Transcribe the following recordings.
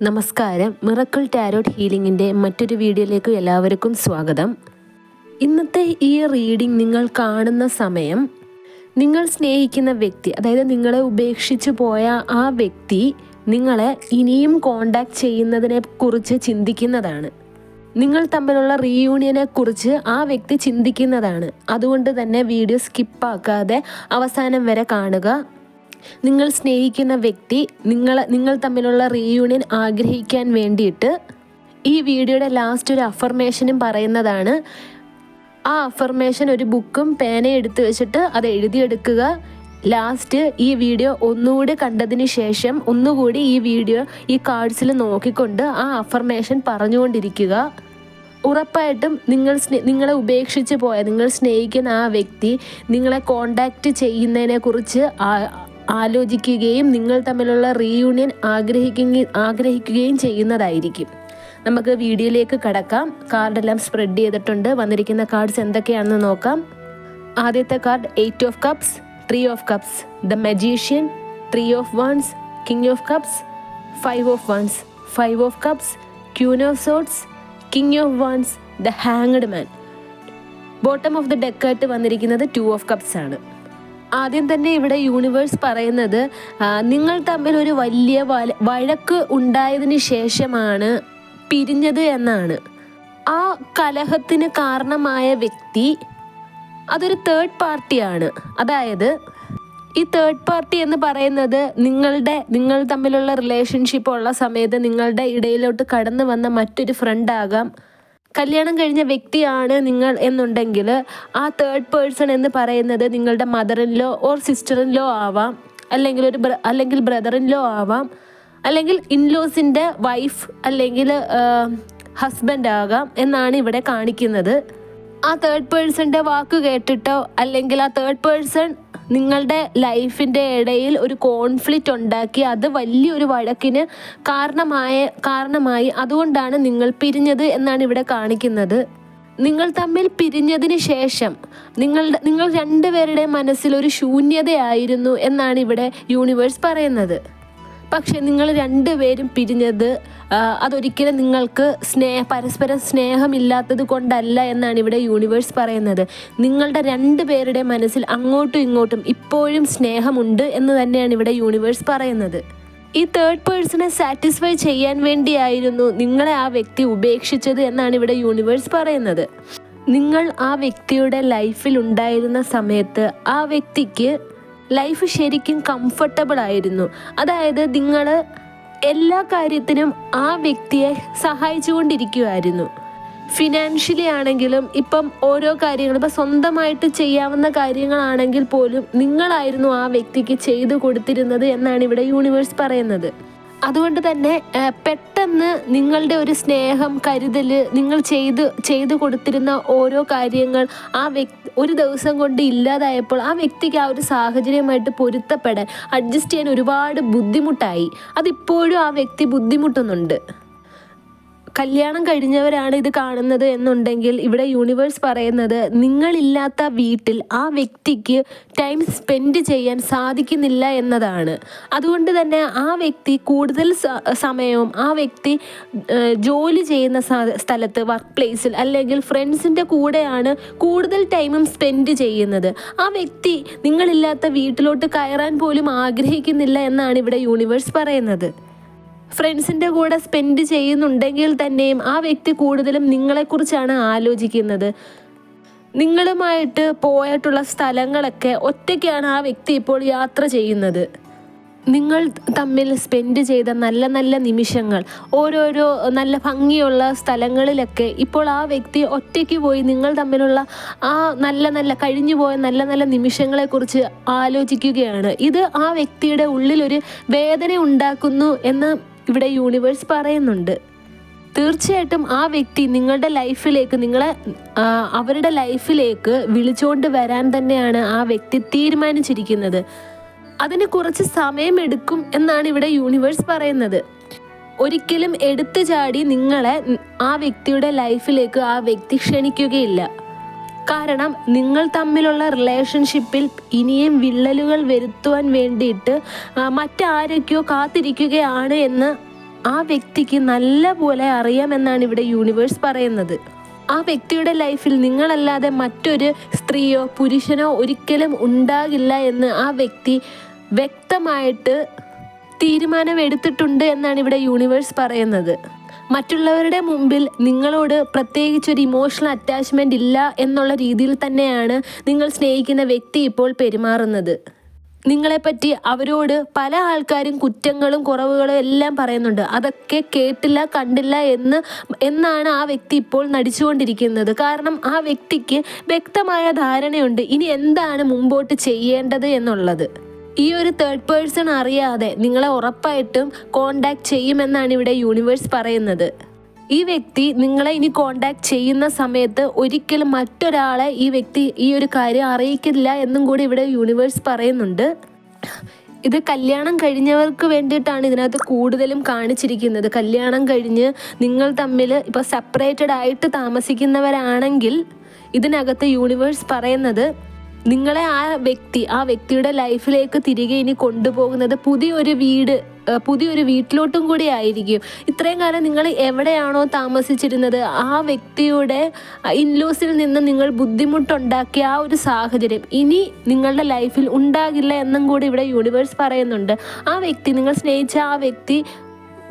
നമസ്കാരം. Miracle tarot ഹീലിംഗിന്റെ മറ്റൊരു വീഡിയോയിലേക്ക് എല്ലാവർക്കും സ്വാഗതം. ഇന്നത്തെ ഈ റീഡിംഗ് നിങ്ങൾ കാണുന്ന സമയം നിങ്ങൾ സ്നേഹിക്കുന്ന വ്യക്തി അതായത് നിങ്ങളെ ഉപേക്ഷിച്ചു പോയ ആ വ്യക്തി നിങ്ങളെ ഇനിയും കോണ്ടാക്ട് ചെയ്യുന്നതിനെ കുറിച്ച് ചിന്തിക്കുന്നതാണ്. നിങ്ങൾ തമ്മിലുള്ള റീയൂണിയനെ കുറിച്ച് ആ വ്യക്തി ചിന്തിക്കുന്നതാണ്. അതുകൊണ്ട് തന്നെ വീഡിയോ സ്കിപ്പാക്കാതെ അവസാനം വരെ കാണുക. നിങ്ങൾ സ്നേഹിക്കുന്ന വ്യക്തി നിങ്ങൾ നിങ്ങൾ തമ്മിലുള്ള റീയൂണിയൻ ആഗ്രഹിക്കാൻ വേണ്ടിയിട്ട് ഈ വീഡിയോയുടെ ലാസ്റ്റ് ഒരു അഫർമേഷനും പറയുന്നതാണ്. ആ അഫർമേഷൻ ഒരു ബുക്കും പേനയും എടുത്തു വെച്ചിട്ട് അത് എഴുതിയെടുക്കുക. ലാസ്റ്റ് ഈ വീഡിയോ ഒന്നുകൂടി കണ്ടതിന് ശേഷം ഒന്നുകൂടി ഈ വീഡിയോ ഈ കാർഡ്സിൽ നോക്കിക്കൊണ്ട് ആ അഫർമേഷൻ പറഞ്ഞുകൊണ്ടിരിക്കുക. ഉറപ്പായിട്ടും നിങ്ങൾ സ്നേ നിങ്ങളെ ഉപേക്ഷിച്ച് പോയ നിങ്ങൾ സ്നേഹിക്കുന്ന ആ വ്യക്തി നിങ്ങളെ കോണ്ടാക്റ്റ് ചെയ്യുന്നതിനെ കുറിച്ച് ആലോചിക്കുകയും നിങ്ങൾ തമ്മിലുള്ള റീയൂണിയൻ ആഗ്രഹിക്കുകയും ആഗ്രഹിക്കുകയും ചെയ്യുന്നതായിരിക്കും. നമുക്ക് വീഡിയോയിലേക്ക് കടക്കാം. കാർഡെല്ലാം സ്പ്രെഡ് ചെയ്തിട്ടുണ്ട്. വന്നിരിക്കുന്ന കാർഡ്സ് എന്തൊക്കെയാണെന്ന് നോക്കാം. ആദ്യത്തെ card eight of cups three of cups the magician three of wands king of cups five of wands five of cups queen of swords king of wands the hanged man bottom of the ഡെക്കായിട്ട് വന്നിരിക്കുന്നത് two of cups ആണ്. ആദ്യം തന്നെ ഇവിടെ universe പറയുന്നത് നിങ്ങൾ തമ്മിൽ ഒരു വലിയ വഴക്ക് ഉണ്ടായതിന് ശേഷമാണ് പിരിഞ്ഞത് എന്നാണ്. ആ കലഹത്തിന് കാരണമായ വ്യക്തി അതൊരു തേർഡ് പാർട്ടിയാണ് അതായത് ഈ തേർഡ് പാർട്ടി എന്ന് പറയുന്നത് നിങ്ങളുടെ നിങ്ങൾ തമ്മിലുള്ള റിലേഷൻഷിപ്പ് ഉള്ള സമയത്ത് നിങ്ങളുടെ ഇടയിലോട്ട് കടന്നു വന്ന മറ്റൊരു ഫ്രണ്ട് ആകാം. കല്യാണം കഴിഞ്ഞ വ്യക്തിയാണ് നിങ്ങൾ എന്നുണ്ടെങ്കിൽ ആ തേർഡ് പേഴ്സൺ എന്ന് പറയുന്നത് നിങ്ങളുടെ mother in law or sister in law ആവാം. അല്ലെങ്കിൽ ഒരു അല്ലെങ്കിൽ ബ്രദർ ഇൻ ലോ ആവാം. അല്ലെങ്കിൽ ഇൻലോസിന്റെ വൈഫ് അല്ലെങ്കിൽ ഹസ്ബൻഡ് ആകാം എന്നാണ് ഇവിടെ കാണിക്കുന്നത്. ആ തേർഡ് പേഴ്സൺ്റെ വാക്ക് കേട്ടിട്ടോ അല്ലെങ്കിൽ ആ തേർഡ് പേഴ്സൺ നിങ്ങളുടെ ലൈഫിന്റെ ഇടയിൽ ഒരു കോൺഫ്ലിക്റ്റ് ഉണ്ടാക്കി അത് വലിയൊരു വഴക്കിന് കാരണമായ കാരണമായി അതുകൊണ്ടാണ് നിങ്ങൾ പിരിഞ്ഞത് എന്നാണ് ഇവിടെ കാണിക്കുന്നത്. നിങ്ങൾ തമ്മിൽ പിരിഞ്ഞതിന് ശേഷം നിങ്ങളുടെ നിങ്ങൾ രണ്ടുപേരുടെ മനസ്സിൽ ഒരു ശൂന്യതയായിരുന്നു എന്നാണ് ഇവിടെ യൂണിവേഴ്സ് പറയുന്നത്. പക്ഷെ നിങ്ങൾ രണ്ടുപേരും പിരിഞ്ഞത് അതൊരിക്കലും നിങ്ങൾക്ക് സ്നേഹ പരസ്പരം സ്നേഹമില്ലാത്തത് കൊണ്ടല്ല എന്നാണ് ഇവിടെ യൂണിവേഴ്സ് പറയുന്നത്. നിങ്ങളുടെ രണ്ടുപേരുടെ മനസ്സിൽ അങ്ങോട്ടും ഇങ്ങോട്ടും ഇപ്പോഴും സ്നേഹമുണ്ട് എന്ന് തന്നെയാണ് ഇവിടെ യൂണിവേഴ്സ് പറയുന്നത്. ഈ തേർഡ് പേഴ്സണെ സാറ്റിസ്ഫൈ ചെയ്യാൻ വേണ്ടിയായിരുന്നു നിങ്ങളെ ആ വ്യക്തി ഉപേക്ഷിച്ചത് എന്നാണ് ഇവിടെ യൂണിവേഴ്സ് പറയുന്നത്. നിങ്ങൾ ആ വ്യക്തിയുടെ ലൈഫിൽ ഉണ്ടായിരുന്ന സമയത്ത് ആ വ്യക്തിക്ക് ലൈഫ് ശരിക്കും കംഫർട്ടബിൾ ആയിരുന്നു. അതായത് നിങ്ങൾ എല്ലാ കാര്യത്തിനും ആ വ്യക്തിയെ സഹായിച്ചുകൊണ്ടിരിക്കുമായിരുന്നു ഫിനാൻഷ്യലി ആണെങ്കിലും ഇപ്പം ഓരോ കാര്യങ്ങളും ഇപ്പം സ്വന്തമായിട്ട് ചെയ്യാവുന്ന കാര്യങ്ങളാണെങ്കിൽ പോലും നിങ്ങളായിരുന്നു ആ വ്യക്തിക്ക് ചെയ്തു കൊടുത്തിരുന്നത് എന്നാണ് ഇവിടെ യൂണിവേഴ്സ് പറയുന്നത്. അതുകൊണ്ട് തന്നെ പെട്ടെന്ന് നിങ്ങളുടെ ഒരു സ്നേഹം കരുതൽ നിങ്ങൾ ചെയ്ത് ചെയ്തു കൊടുത്തിരുന്ന ഓരോ കാര്യങ്ങൾ ആ വ്യക്തി ഒരു ദിവസം കൊണ്ട് ഇല്ലാതായപ്പോൾ ആ വ്യക്തിക്ക് ആ ഒരു സാഹചര്യമായിട്ട് പൊരുത്തപ്പെടാൻ അഡ്ജസ്റ്റ് ചെയ്യാൻ ഒരുപാട് ബുദ്ധിമുട്ടായി. അതിപ്പോഴും ആ വ്യക്തി ബുദ്ധിമുട്ടുന്നുണ്ട്. കല്യാണം കഴിഞ്ഞവരാണ് ഇത് കാണുന്നത് എന്നുണ്ടെങ്കിൽ ഇവിടെ യൂണിവേഴ്സ് പറയുന്നത് നിങ്ങളില്ലാത്ത വീട്ടിൽ ആ വ്യക്തിക്ക് ടൈം സ്പെൻഡ് ചെയ്യാൻ സാധിക്കുന്നില്ല എന്നതാണ്. അതുകൊണ്ട് തന്നെ ആ വ്യക്തി കൂടുതൽ സമയവും ആ വ്യക്തി ജോലി ചെയ്യുന്ന സ്ഥലത്ത് വർക്ക് പ്ലേസിൽ അല്ലെങ്കിൽ ഫ്രണ്ട്സിന്റെ കൂടെയാണ് കൂടുതൽ ടൈമും സ്പെൻഡ് ചെയ്യുന്നത്. ആ വ്യക്തി നിങ്ങളില്ലാത്ത വീട്ടിലോട്ട് കയറാൻ പോലും ആഗ്രഹിക്കുന്നില്ല എന്നാണ് ഇവിടെ യൂണിവേഴ്സ് പറയുന്നത്. ഫ്രണ്ട്സിന്റെ കൂടെ സ്പെൻഡ് ചെയ്യുന്നുണ്ടെങ്കിൽ തന്നെയും ആ വ്യക്തി കൂടുതലും നിങ്ങളെക്കുറിച്ചാണ് ആലോചിക്കുന്നത്. നിങ്ങളുമായിട്ട് പോയിട്ടുള്ള സ്ഥലങ്ങളൊക്കെ ഒറ്റയ്ക്കാണ് ആ വ്യക്തി ഇപ്പോൾ യാത്ര ചെയ്യുന്നത്. നിങ്ങൾ തമ്മിൽ സ്പെൻഡ് ചെയ്ത നല്ല നല്ല നിമിഷങ്ങൾ ഓരോരോ നല്ല ഭംഗിയുള്ള സ്ഥലങ്ങളിലൊക്കെ ഇപ്പോൾ ആ വ്യക്തി ഒറ്റയ്ക്ക് പോയി നിങ്ങൾ തമ്മിലുള്ള ആ നല്ല നല്ല കഴിഞ്ഞു പോയ നല്ല നല്ല നിമിഷങ്ങളെക്കുറിച്ച് ആലോചിക്കുകയാണ്. ഇത് ആ വ്യക്തിയുടെ ഉള്ളിലൊരു വേദന ഉണ്ടാക്കുന്നു എന്ന് ഇവിടെ യൂണിവേഴ്സ് പറയുന്നുണ്ട്. തീർച്ചയായിട്ടും ആ വ്യക്തി നിങ്ങളുടെ ലൈഫിലേക്ക് നിങ്ങളെ അവരുടെ ലൈഫിലേക്ക് വിളിച്ചുകൊണ്ട് വരാൻ തന്നെയാണ് ആ വ്യക്തി തീരുമാനിച്ചിരിക്കുന്നത്. അതിന് കുറച്ച് സമയമെടുക്കും എന്നാണ് ഇവിടെ യൂണിവേഴ്സ് പറയുന്നത്. ഒരിക്കലും എടുത്തു ചാടി നിങ്ങളെ ആ വ്യക്തിയുടെ ലൈഫിലേക്ക് ആ വ്യക്തി ക്ഷണിക്കുകയില്ല. കാരണം നിങ്ങൾ തമ്മിലുള്ള റിലേഷൻഷിപ്പിൽ ഇനിയും വിള്ളലുകൾ വരുത്തുവാൻ വേണ്ടിയിട്ട് മറ്റാരൊക്കെയോ കാത്തിരിക്കുകയാണ് എന്ന് ആ വ്യക്തിക്ക് നല്ല പോലെ അറിയാമെന്നാണ് ഇവിടെ യൂണിവേഴ്സ് പറയുന്നത്. ആ വ്യക്തിയുടെ ലൈഫിൽ നിങ്ങളല്ലാതെ മറ്റൊരു സ്ത്രീയോ പുരുഷനോ ഒരിക്കലും ഉണ്ടാകില്ല എന്ന് ആ വ്യക്തി വ്യക്തമായിട്ട് തീരുമാനമെടുത്തിട്ടുണ്ട് എന്നാണ് ഇവിടെ യൂണിവേഴ്സ് പറയുന്നത്. മറ്റുള്ളവരുടെ മുമ്പിൽ നിങ്ങളോട് പ്രത്യേകിച്ച് ഒരു ഇമോഷണൽ അറ്റാച്ച്മെന്റ് ഇല്ല എന്നുള്ള രീതിയിൽ തന്നെയാണ് നിങ്ങൾ സ്നേഹിക്കുന്ന വ്യക്തി ഇപ്പോൾ പെരുമാറുന്നത്. നിങ്ങളെപ്പറ്റി അവരോട് പല ആൾക്കാരും കുറ്റങ്ങളും കുറവുകളും എല്ലാം പറയുന്നുണ്ട്. അതൊക്കെ കേട്ടില്ല കണ്ടില്ല എന്ന് എന്നാണ് ആ വ്യക്തി ഇപ്പോൾ നടിച്ചുകൊണ്ടിരിക്കുന്നത്. കാരണം ആ വ്യക്തിക്ക് വ്യക്തമായ ധാരണയുണ്ട്. ഇനി എന്താണ് മുമ്പോട്ട് ചെയ്യേണ്ടത് എന്നുള്ളത്. ഈ ഒരു തേർഡ് പേഴ്സൺ അറിയാതെ നിങ്ങളെ ഉറപ്പായിട്ടും കോണ്ടാക്ട് ചെയ്യുമെന്നാണ് ഇവിടെ യൂണിവേഴ്സ് പറയുന്നത്. ഈ വ്യക്തി നിങ്ങളെ ഇനി കോണ്ടാക്ട് ചെയ്യുന്ന സമയത്ത് ഒരിക്കലും മറ്റൊരാളെ ഈ വ്യക്തി ഈ ഒരു കാര്യം അറിയിക്കില്ല എന്നും കൂടി ഇവിടെ യൂണിവേഴ്സ് പറയുന്നുണ്ട്. ഇത് കല്യാണം കഴിഞ്ഞവർക്ക് വേണ്ടിയിട്ടാണ് ഇതിനകത്ത് കൂടുതലും കാണിച്ചിരിക്കുന്നത്. കല്യാണം കഴിഞ്ഞ് നിങ്ങൾ തമ്മിൽ ഇപ്പോൾ സെപ്പറേറ്റഡ് ആയിട്ട് താമസിക്കുന്നവരാണെങ്കിൽ ഇതിനകത്ത് യൂണിവേഴ്സ് പറയുന്നത് നിങ്ങളെ ആ വ്യക്തി ആ വ്യക്തിയുടെ ലൈഫിലേക്ക് തിരികെ ഇനി കൊണ്ടുപോകുന്നത് പുതിയൊരു വീട് പുതിയൊരു വീട്ടിലോട്ടും കൂടി ആയിരിക്കും. ഇത്രയും കാലം നിങ്ങൾ എവിടെയാണോ താമസിച്ചിരുന്നത് ആ വ്യക്തിയുടെ ഇൻലോസിൽ നിന്ന് നിങ്ങൾ ബുദ്ധിമുട്ടുണ്ടാക്കിയ ആ ഒരു സാഹചര്യം ഇനി നിങ്ങളുടെ ലൈഫിൽ ഉണ്ടാകില്ല എന്നും കൂടി ഇവിടെ യൂണിവേഴ്സ് പറയുന്നുണ്ട്. ആ വ്യക്തി നിങ്ങൾ സ്നേഹിച്ച ആ വ്യക്തി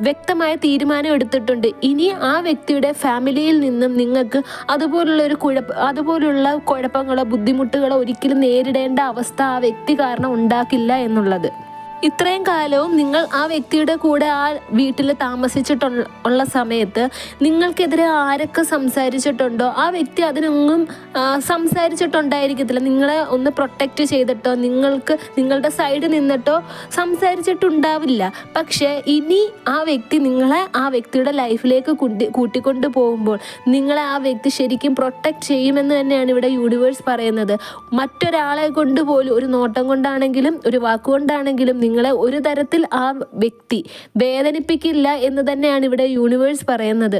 വ്യക്തമായ തീരുമാനം എടുത്തിട്ടുണ്ട്. ഇനി ആ വ്യക്തിയുടെ ഫാമിലിയിൽ നിന്നും നിങ്ങൾക്ക് അതുപോലുള്ള ഒരു കുഴപ്പ അതുപോലുള്ള കുഴപ്പങ്ങളോ ബുദ്ധിമുട്ടുകളോ ഒരിക്കലും നേരിടേണ്ട അവസ്ഥ ആ വ്യക്തി കാരണം ഉണ്ടാക്കില്ല എന്നുള്ളത്. ഇത്രയും കാലവും നിങ്ങൾ ആ വ്യക്തിയുടെ കൂടെ ആ വീട്ടിൽ താമസിച്ചിട്ടുള്ള സമയത്ത് നിങ്ങൾക്കെതിരെ ആരൊക്കെ സംസാരിച്ചിട്ടുണ്ടോ ആ വ്യക്തി അതിനൊന്നും സംസാരിച്ചിട്ടുണ്ടായിരിക്കത്തില്ല. നിങ്ങളെ ഒന്ന് പ്രൊട്ടക്റ്റ് ചെയ്തിട്ടോ നിങ്ങൾക്ക് നിങ്ങളുടെ സൈഡിൽ നിന്നിട്ടോ സംസാരിച്ചിട്ടുണ്ടാവില്ല. പക്ഷേ ഇനി ആ വ്യക്തി നിങ്ങളെ ആ വ്യക്തിയുടെ ലൈഫിലേക്ക് കൂട്ടി കൂട്ടിക്കൊണ്ട് പോകുമ്പോൾ നിങ്ങളെ ആ വ്യക്തി ശരിക്കും പ്രൊട്ടക്റ്റ് ചെയ്യുമെന്ന് തന്നെയാണ് ഇവിടെ യൂണിവേഴ്സ് പറയുന്നത്. മറ്റൊരാളെ കൊണ്ട് പോലും ഒരു നോട്ടം കൊണ്ടാണെങ്കിലും ഒരു വാക്കുകൊണ്ടാണെങ്കിലും നിങ്ങളെ ഒരു തരത്തിൽ ആ വ്യക്തി വേദനിപ്പിക്കില്ല എന്ന് തന്നെയാണ് ഇവിടെ യൂണിവേഴ്സ് പറയുന്നത്.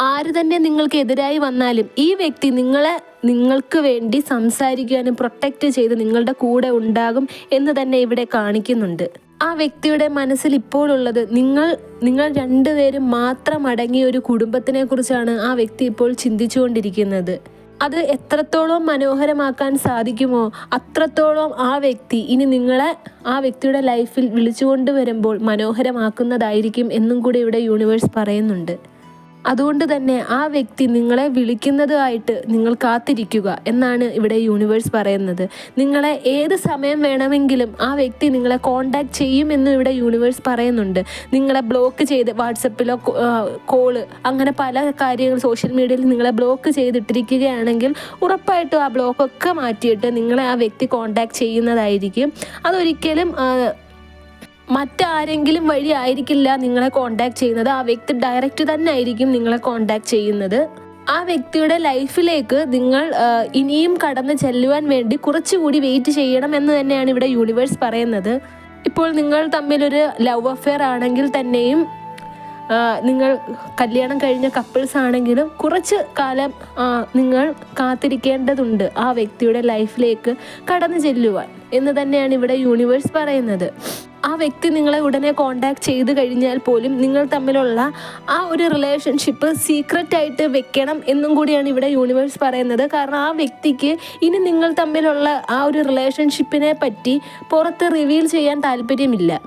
ആര് തന്നെ നിങ്ങൾക്ക് എതിരായി വന്നാലും ഈ വ്യക്തി നിങ്ങളെ നിങ്ങൾക്ക് വേണ്ടി സംസാരിക്കാനും പ്രൊട്ടക്റ്റ് ചെയ്ത് നിങ്ങളുടെ കൂടെ ഉണ്ടാകും എന്ന് തന്നെ ഇവിടെ കാണിക്കുന്നുണ്ട്. ആ വ്യക്തിയുടെ മനസ്സിൽ ഇപ്പോഴുള്ളത് നിങ്ങൾ നിങ്ങൾ രണ്ടുപേരും മാത്രം അടങ്ങിയ ഒരു കുടുംബത്തിനെ കുറിച്ചാണ് ആ വ്യക്തി ഇപ്പോൾ ചിന്തിച്ചുകൊണ്ടിരിക്കുന്നത്. അത് എത്രത്തോളം മനോഹരമാക്കാൻ സാധിക്കുമോ അത്രത്തോളം ആ വ്യക്തി ഇനി നിങ്ങളെ ആ വ്യക്തിയുടെ ലൈഫിൽ വിളിച്ചുകൊണ്ട് വരുമ്പോൾ മനോഹരമാക്കുന്നതായിരിക്കും എന്നും കൂടി ഇവിടെ യൂണിവേഴ്സ് പറയുന്നുണ്ട്. അതുകൊണ്ട് തന്നെ ആ വ്യക്തി നിങ്ങളെ വിളിക്കുന്നതുമായിട്ട് നിങ്ങൾ കാത്തിരിക്കുക എന്നാണ് ഇവിടെ യൂണിവേഴ്സ് പറയുന്നത്. നിങ്ങളെ ഏത് സമയം വേണമെങ്കിലും ആ വ്യക്തി നിങ്ങളെ കോണ്ടാക്ട് ചെയ്യുമെന്ന് ഇവിടെ യൂണിവേഴ്സ് പറയുന്നുണ്ട്. നിങ്ങളെ ബ്ലോക്ക് ചെയ്ത് വാട്സപ്പിലോ കോൾ അങ്ങനെ പല കാര്യങ്ങൾ സോഷ്യൽ മീഡിയയിൽ നിങ്ങളെ ബ്ലോക്ക് ചെയ്തിട്ടിരിക്കുകയാണെങ്കിൽ ഉറപ്പായിട്ടും ആ ബ്ലോക്കൊക്കെ മാറ്റിയിട്ട് നിങ്ങളെ ആ വ്യക്തി കോണ്ടാക്ട് ചെയ്യുന്നതായിരിക്കും. അതൊരിക്കലും മറ്റാരെങ്കിലും വഴി ആയിരിക്കില്ല നിങ്ങളെ കോണ്ടാക്ട് ചെയ്യുന്നത്. ആ വ്യക്തി ഡയറക്റ്റ് തന്നെ ആയിരിക്കും നിങ്ങളെ കോണ്ടാക്ട് ചെയ്യുന്നത്. ആ വ്യക്തിയുടെ ലൈഫിലേക്ക് നിങ്ങൾ ഇനിയും കടന്ന് ചെല്ലുവാൻ വേണ്ടി കുറച്ചുകൂടി വെയിറ്റ് ചെയ്യണം എന്ന് തന്നെയാണ് ഇവിടെ യൂണിവേഴ്സ് പറയുന്നത്. ഇപ്പോൾ നിങ്ങൾ തമ്മിലൊരു ലവ് അഫെയർ ആണെങ്കിൽ തന്നെയും നിങ്ങൾ കല്യാണം കഴിഞ്ഞ കപ്പിൾസ് ആണെങ്കിലും കുറച്ച് കാലം നിങ്ങൾ കാത്തിരിക്കേണ്ടതുണ്ട് ആ വ്യക്തിയുടെ ലൈഫിലേക്ക് കടന്നു ചെല്ലുവാൻ എന്ന് തന്നെയാണ് ഇവിടെ യൂണിവേഴ്സ് പറയുന്നത്. ആ വ്യക്തി നിങ്ങളെ ഉടനെ കോണ്ടാക്ട് ചെയ്ത് കഴിഞ്ഞാൽ പോലും നിങ്ങൾ തമ്മിലുള്ള ആ ഒരു റിലേഷൻഷിപ്പ് സീക്രറ്റ് ആയിട്ട് വെക്കണം എന്നും കൂടിയാണ് ഇവിടെ യൂണിവേഴ്സ് പറയുന്നത്. കാരണം ആ വ്യക്തിക്ക് ഇനി നിങ്ങൾ തമ്മിലുള്ള ആ ഒരു റിലേഷൻഷിപ്പിനെ പറ്റി പുറത്ത് റിവീൽ ചെയ്യാൻ താല്പര്യമില്ല.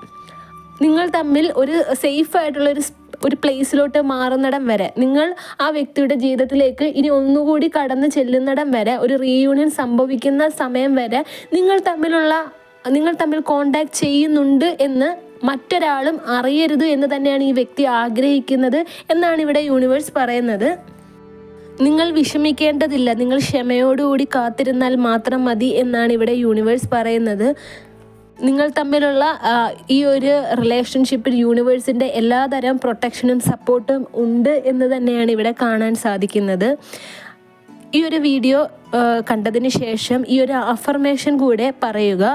നിങ്ങൾ തമ്മിൽ ഒരു സേഫ് ആയിട്ടുള്ള ഒരു ഒരു പ്ലേസിലോട്ട് മാറുന്നിടം വരെ നിങ്ങൾ ആ വ്യക്തിയുടെ ജീവിതത്തിലേക്ക് ഇനി ഒന്നുകൂടി കടന്നു ചെല്ലുന്നിടം വരെ ഒരു റീയൂണിയൻ സംഭവിക്കുന്ന സമയം വരെ നിങ്ങൾ തമ്മിലുള്ള നിങ്ങൾ തമ്മിൽ കോണ്ടാക്ട് ചെയ്യുന്നുണ്ട് എന്ന് മറ്റൊരാളും അറിയരുത് എന്ന് തന്നെയാണ് ഈ വ്യക്തി ആഗ്രഹിക്കുന്നത് എന്നാണ് ഇവിടെ യൂണിവേഴ്സ് പറയുന്നത്. നിങ്ങൾ വിഷമിക്കേണ്ടതില്ല നിങ്ങൾ ക്ഷമയോടുകൂടി കാത്തിരുന്നാൽ മാത്രം മതി എന്നാണ് ഇവിടെ യൂണിവേഴ്സ് പറയുന്നത്. നിങ്ങൾ തമ്മിലുള്ള ഈ ഒരു റിലേഷൻഷിപ്പിൽ യൂണിവേഴ്സിന്റെ എല്ലാതരം പ്രൊട്ടക്ഷനും സപ്പോർട്ടും ഉണ്ട് എന്ന് തന്നെയാണ് ഇവിടെ കാണാൻ സാധിക്കുന്നത്. ഈ ഒരു വീഡിയോ കണ്ടതിന് ശേഷം ഈ ഒരു അഫർമേഷൻ കൂടെ പറയുക.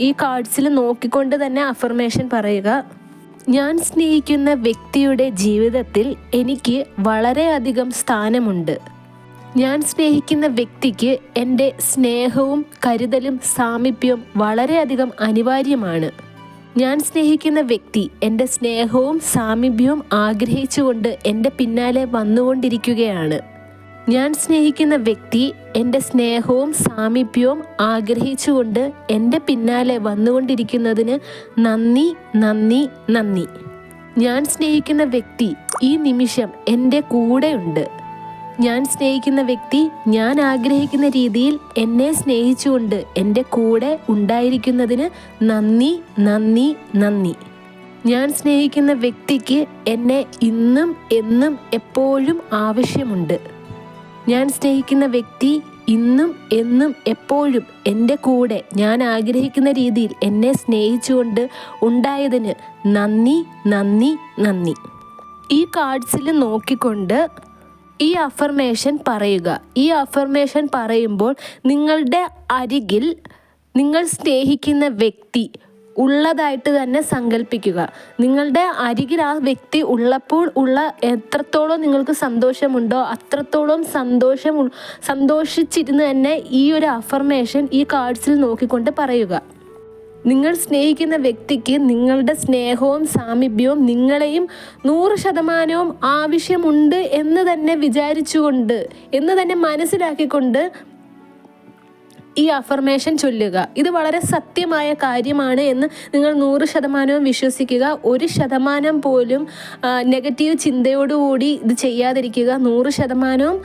ഈ കാർഡ്സിൽ നോക്കിക്കൊണ്ട് തന്നെ അഫർമേഷൻ പറയുക. ഞാൻ സ്നേഹിക്കുന്ന വ്യക്തിയുടെ ജീവിതത്തിൽ എനിക്ക് വളരെയധികം സ്ഥാനമുണ്ട്. ഞാൻ സ്നേഹിക്കുന്ന വ്യക്തിക്ക് എന്റെ സ്നേഹവും കരുതലും സാമീപ്യവും വളരെയധികം അനിവാര്യമാണ്. ഞാൻ സ്നേഹിക്കുന്ന വ്യക്തി എന്റെ സ്നേഹവും സാമീപ്യവും ആഗ്രഹിച്ചുകൊണ്ട് എന്റെ പിന്നാലെ വന്നുകൊണ്ടിരിക്കുകയാണ്. ഞാൻ സ്നേഹിക്കുന്ന വ്യക്തി എന്റെ സ്നേഹവും സാമീപ്യവും ആഗ്രഹിച്ചുകൊണ്ട് എന്റെ പിന്നാലെ വന്നുകൊണ്ടിരിക്കുന്നതിന് നന്ദി നന്ദി നന്ദി. ഞാൻ സ്നേഹിക്കുന്ന വ്യക്തി ഈ നിമിഷം എന്റെ കൂടെയുണ്ട്. ഞാൻ സ്നേഹിക്കുന്ന വ്യക്തി ഞാൻ ആഗ്രഹിക്കുന്ന രീതിയിൽ എന്നെ സ്നേഹിച്ചുകൊണ്ട് എന്റെ കൂടെ ഉണ്ടായിരിക്കുന്നതിന് നന്ദി നന്ദി നന്ദി. ഞാൻ സ്നേഹിക്കുന്ന വ്യക്തിക്ക് എന്നെ ഇന്നും എന്നും എപ്പോഴും ആവശ്യമുണ്ട്. ഞാൻ സ്നേഹിക്കുന്ന വ്യക്തി ഇന്നും എന്നും എപ്പോഴും എന്റെ കൂടെ ഞാൻ ആഗ്രഹിക്കുന്ന രീതിയിൽ എന്നെ സ്നേഹിച്ചുകൊണ്ട് ഉണ്ടായതിന് നന്ദി നന്ദി നന്ദി. ഈ കാർഡ്സിൽ നോക്കിക്കൊണ്ട് ഈ അഫർമേഷൻ പറയുക. ഈ അഫർമേഷൻ പറയുമ്പോൾ നിങ്ങളുടെ അരികിൽ നിങ്ങൾ സ്നേഹിക്കുന്ന വ്യക്തി ഉള്ളതായിട്ട് തന്നെ സങ്കല്പിക്കുക നിങ്ങളുടെ അരികിൽ ആ വ്യക്തി ഉള്ളപ്പോൾ ഉള്ള എത്രത്തോളം നിങ്ങൾക്ക് സന്തോഷമുണ്ടോ അത്രത്തോളം സന്തോഷം സന്തോഷിച്ചിരുന്ന് തന്നെ ഈ ഒരു അഫർമേഷൻ ഈ കാർഡ്സിൽ നോക്കിക്കൊണ്ട് പറയുക. നിങ്ങൾ സ്നേഹിക്കുന്ന വ്യക്തിക്ക് നിങ്ങളുടെ സ്നേഹവും സാമീപ്യവും നിങ്ങളെയും നൂറ് ശതമാനവും ആവശ്യമുണ്ട് എന്ന് തന്നെ വിചാരിച്ചുകൊണ്ട് എന്ന് തന്നെ മനസ്സിലാക്കിക്കൊണ്ട് ഈ അഫർമേഷൻ ചൊല്ലുക. ഇത് വളരെ സത്യമായ കാര്യമാണ് എന്ന് നിങ്ങൾ നൂറ് ശതമാനവും വിശ്വസിക്കുക. ഒരു ശതമാനം പോലും നെഗറ്റീവ് ചിന്തയോടുകൂടി ഇത് ചെയ്യാതിരിക്കുക. നൂറ് ശതമാനവും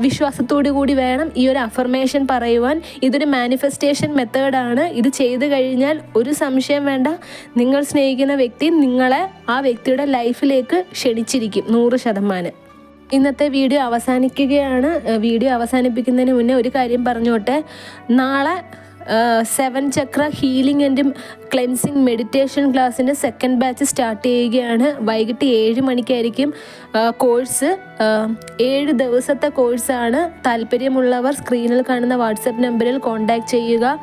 വിശ്വാസത്തോടു കൂടി വേണം ഈ ഒരു അഫർമേഷൻ പറയുവാൻ. ഇതൊരു മാനിഫെസ്റ്റേഷൻ മെത്തേഡാണ് ഇത് ചെയ്തു കഴിഞ്ഞാൽ ഒരു സംശയം വേണ്ട. നിങ്ങൾ സ്നേഹിക്കുന്ന വ്യക്തി നിങ്ങളെ ആ വ്യക്തിയുടെ ലൈഫിലേക്ക് ക്ഷണിച്ചിരിക്കും. നൂറ് ശതമാനം. ഇന്നത്തെ വീഡിയോ അവസാനിക്കുകയാണ്. വീഡിയോ അവസാനിപ്പിക്കുന്നതിന് മുന്നേ ഒരു കാര്യം പറഞ്ഞോട്ടെ. നാളെ seven chakra healing and cleansing meditation ക്ലാസ്സിന്റെ സെക്കൻഡ് ബാച്ച് സ്റ്റാർട്ട് ചെയ്യുകയാണ്. വൈകിട്ട് ഏഴ് മണിക്കായിരിക്കും കോഴ്സ് ഏഴ് ദിവസത്തെ കോഴ്സാണ് താല്പര്യമുള്ളവർ സ്ക്രീനിൽ കാണുന്ന വാട്സപ്പ് നമ്പറിൽ കോൺടാക്റ്റ് ചെയ്യുക.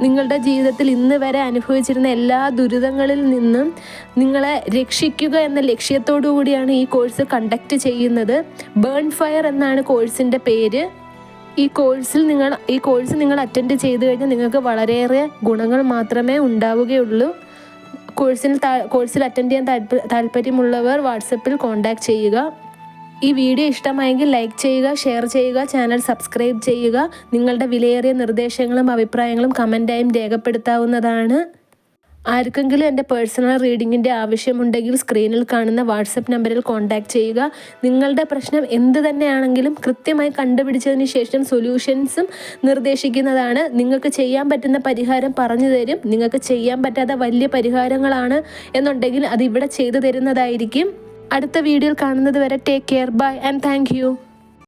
നിങ്ങളുടെ ജീവിതത്തിൽ ഇന്ന് വരെ അനുഭവിച്ചിരുന്ന എല്ലാ ദുരിതങ്ങളിൽ നിന്നും നിങ്ങളെ രക്ഷിക്കുക എന്ന ലക്ഷ്യത്തോടു കൂടിയാണ് ഈ കോഴ്സ് കണ്ടക്ട് ചെയ്യുന്നത്. ബേൺ ഫയർ എന്നാണ് കോഴ്സിന്റെ പേര്. ഈ കോഴ്സിൽ നിങ്ങൾ ഈ കോഴ്സ് നിങ്ങൾ അറ്റൻഡ് ചെയ്ത് കഴിഞ്ഞാൽ നിങ്ങൾക്ക് വളരെയേറെ ഗുണങ്ങൾ മാത്രമേ ഉണ്ടാവുകയുള്ളൂ. കോഴ്സിൽ കോഴ്സിൽ അറ്റൻഡ് ചെയ്യാൻ താല്പ- താല്പര്യമുള്ളവർ വാട്സപ്പിൽ കോൺടാക്ട് ചെയ്യുക. ഈ വീഡിയോ ഇഷ്ടമായെങ്കിൽ ലൈക്ക് ചെയ്യുക ഷെയർ ചെയ്യുക ചാനൽ സബ്സ്ക്രൈബ് ചെയ്യുക. നിങ്ങളുടെ വിലയേറിയ നിർദ്ദേശങ്ങളും അഭിപ്രായങ്ങളും കമന്റായും രേഖപ്പെടുത്താവുന്നതാണ്. ആർക്കെങ്കിലും എന്റെ പേഴ്സണൽ റീഡിങ്ങിന്റെ ആവശ്യമുണ്ടെങ്കിൽ സ്ക്രീനിൽ കാണുന്ന വാട്സപ്പ് നമ്പറിൽ കോൺടാക്റ്റ് ചെയ്യുക. നിങ്ങളുടെ പ്രശ്നം എന്ത് തന്നെയാണെങ്കിലും കൃത്യമായി കണ്ടുപിടിച്ചതിന് ശേഷം സൊല്യൂഷൻസും നിർദ്ദേശിക്കുന്നതാണ്. നിങ്ങൾക്ക് ചെയ്യാൻ പറ്റുന്ന പരിഹാരം പറഞ്ഞു തരും. നിങ്ങൾക്ക് ചെയ്യാൻ പറ്റാത്ത വലിയ പരിഹാരങ്ങളാണ് എന്നുണ്ടെങ്കിൽ അത് ഇവിടെ ചെയ്തു തരുന്നതായിരിക്കും. അടുത്ത വീഡിയോയിൽ കാണുന്നത് വരെ take care bye and thank